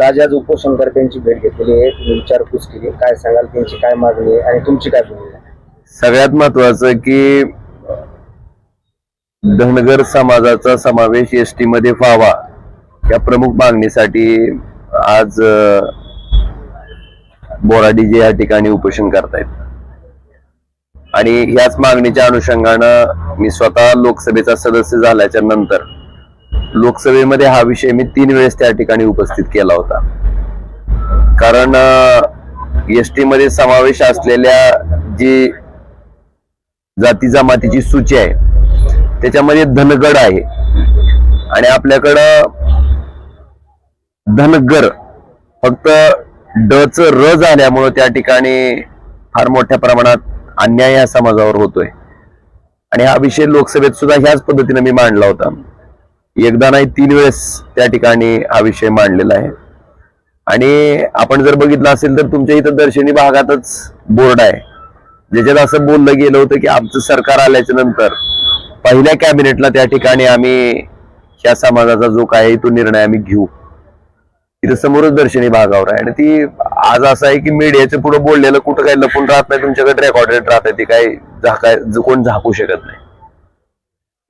राजा आज उपोषणकर्त्यांची भेट घेतलेली आहे. तुम्ही विचारपूस केली. काय सांगाल? त्यांची काय मागणी आहे? आणि तुमची काय भूमिका आहे? सगळ्यात महत्वाचं की धनगर समाजाचा समावेश एस टी मध्ये व्हावा. या प्रमुख मागणीसाठी आज अ, बोराडीजे या ठिकाणी उपोषण करतायत. आणि याच मागणीच्या अनुषंगानं मी स्वतः लोकसभेचा सदस्य झाल्याच्यानंतर लोकसभेमध्ये हा विषय मी तीन वेळेस त्या ठिकाणी उपस्थित केला होता. कारण एस टी मध्ये समावेश असलेल्या जी जाती जमातीची सूची आहे त्याच्यामध्ये धनगड आहे. आणि आपल्याकडं धनगर फक्त डच र झाल्यामुळं त्या ठिकाणी फार मोठ्या प्रमाणात अन्याय या समाजावर होतोय. आणि हा विषय लोकसभेत सुद्धा ह्याच पद्धतीने मी मांडला होता. एकदा नाही तीन वेळेस त्या ठिकाणी हा विषय मांडलेला आहे. आणि आपण जर बघितलं असेल तर तुमच्या इथं दर्शनी भागातच बोर्ड आहे. ज्याच्यात असं बोललं गेलं होतं की आमचं सरकार आल्याच्यानंतर पहिल्या कॅबिनेटला त्या ठिकाणी आम्ही या समाजाचा जो काय आहे तो निर्णय आम्ही घेऊ. तिथं समोरच दर्शनी भागावर आहे. आणि ती आज असं आहे की मीडियाचं पुढे बोललेलं कुठं काही लपून राहत नाही तुमच्याकडे रेकॉर्डेड राहत आहे ती काय झाकाय कोण झाकू शकत नाही.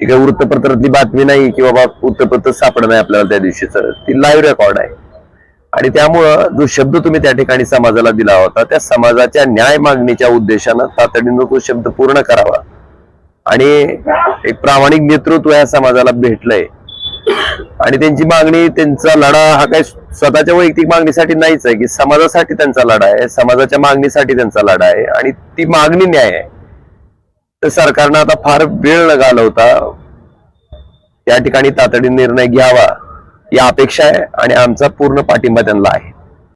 ती काही वृत्तपत्रातली बातमी नाही की बाबा वृत्तपत्र सापडलं नाही आपल्याला त्या दिवशीच ती लाईव्ह रेकॉर्ड आहे. आणि त्यामुळं जो शब्द तुम्ही त्या ठिकाणी समाजाला दिला होता त्या समाजाच्या न्याय मागणीच्या उद्देशानं तातडीनं तो शब्द पूर्ण करावा. आणि एक प्रामाणिक नेतृत्व या समाजाला भेटलंय. आणि त्यांची मागणी त्यांचा लढा हा काही स्वतःच्या वैयक्तिक मागणीसाठी नाहीच आहे की समाजासाठी त्यांचा लढा आहे समाजाच्या मागणीसाठी त्यांचा लढा आहे. आणि ती मागणी न्याय आहे. तर सरकारनं आता फार वेळ न घालवता या ठिकाणी तातडीने निर्णय घ्यावा ही अपेक्षा आहे आणि आमचा पूर्ण पाठिंबा त्यांना आहे.